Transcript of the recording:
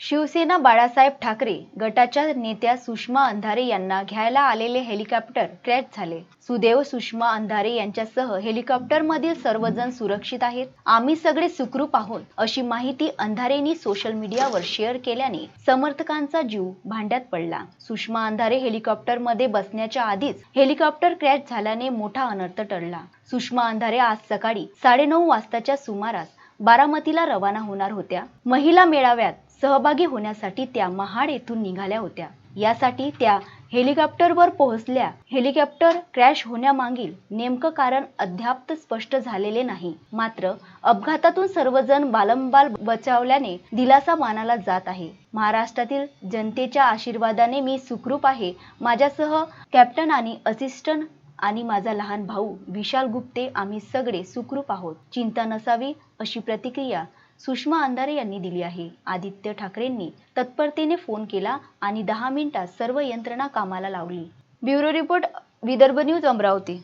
शिवसेना बाळासाहेब ठाकरे गटाच्या नेत्या सुषमा अंधारे यांना घ्यायला आलेले हेलिकॉप्टर क्रॅश झाले. सुदैव सुषमा अंधारे यांच्यासह हेलिकॉप्टरमधील सर्वजण सुरक्षित आहेत. आम्ही सगळे सुखरूप आहोत अशी माहिती अंधारेंनी सोशल मीडियावर शेअर केल्याने समर्थकांचा जीव भांड्यात पडला. सुषमा अंधारे हेलिकॉप्टरमध्ये बसण्याच्या आधीच हेलिकॉप्टर क्रॅश झाल्याने मोठा अनर्थ टळला. सुषमा अंधारे आज सकाळी साडेनऊ वाजताच्या सुमारास बारामतीला रवाना होणार होत्या. महिला मेळाव्यात सहभागी होण्यासाठी त्या महाड येथून निघाल्या होत्या. यासाठी त्या हेलिकॉप्टरवर पोहोचल्या. हेलिकॉप्टर क्रॅश होण्यामागील नेमकं कारण अद्याप स्पष्ट झालेले नाही. मात्र अपघातातून सर्वजण बालंबाल बचावल्याने दिलासा मानाला जात आहे. महाराष्ट्रातील जनतेच्या आशीर्वादाने मी सुखरूप आहे. माझ्यासह कॅप्टन आणि असिस्टंट आणि माझा लहान भाऊ विशाल गुप्ते आम्ही सगळे सुखरूप आहोत. चिंता नसावी अशी प्रतिक्रिया सुषमा अंधारे यांनी दिली आहे. आदित्य ठाकरेंनी तत्परतेने फोन केला आणि दहा मिनिटात सर्व यंत्रणा कामाला लावली. Bureau report Vidarbha news Amravati.